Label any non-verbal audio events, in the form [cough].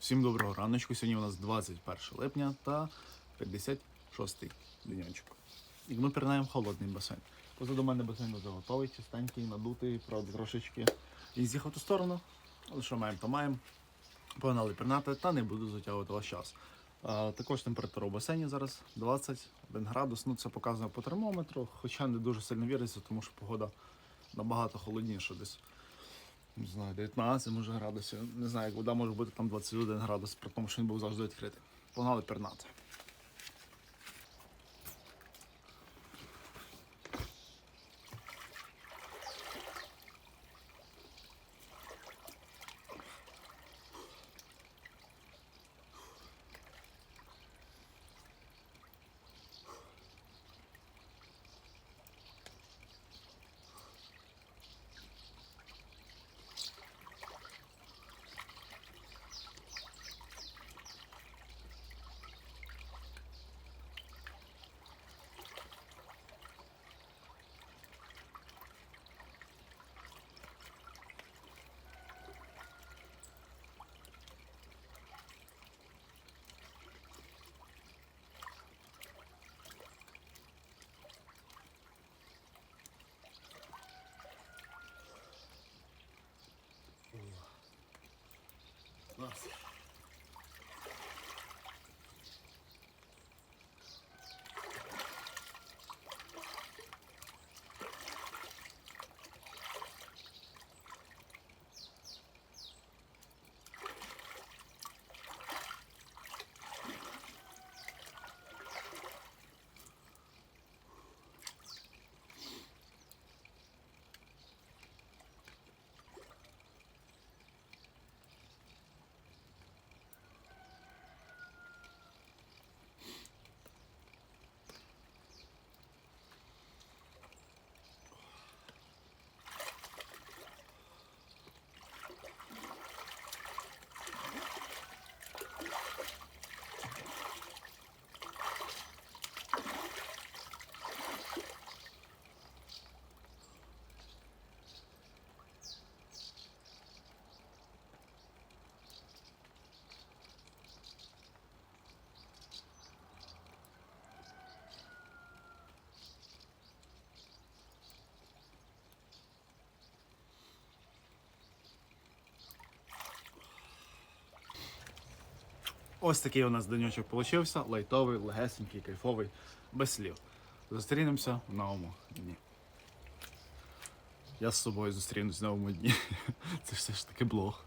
Всім доброго раночку. Сьогодні у нас 21 липня та 56-й денечок. І ми пірнаємо холодний басейн. Позаду мене басейн готовий, чистенький, надутий, правда, трошечки. І з'їхав в ту сторону. Але що маємо, то маємо. Погнали пірнати та не буду затягувати ваш час. А, також температура у басейні зараз 21 градус. Ну це показує по термометру, хоча не дуже сильно віриться, тому що погода набагато холодніша десь. Не знаю, 19 може градусів. Не знаю, як вода може бути там 21 градус, при тому, що він був завжди відкритий. Погнали пірнати. Yes. Ось такий у нас денечок получився. Лайтовий, легесенький, кайфовий, без слів. Зустрінемося в новому дні. Я з собою зустрінусь в новому дні. [laughs] Це все ж таки блог.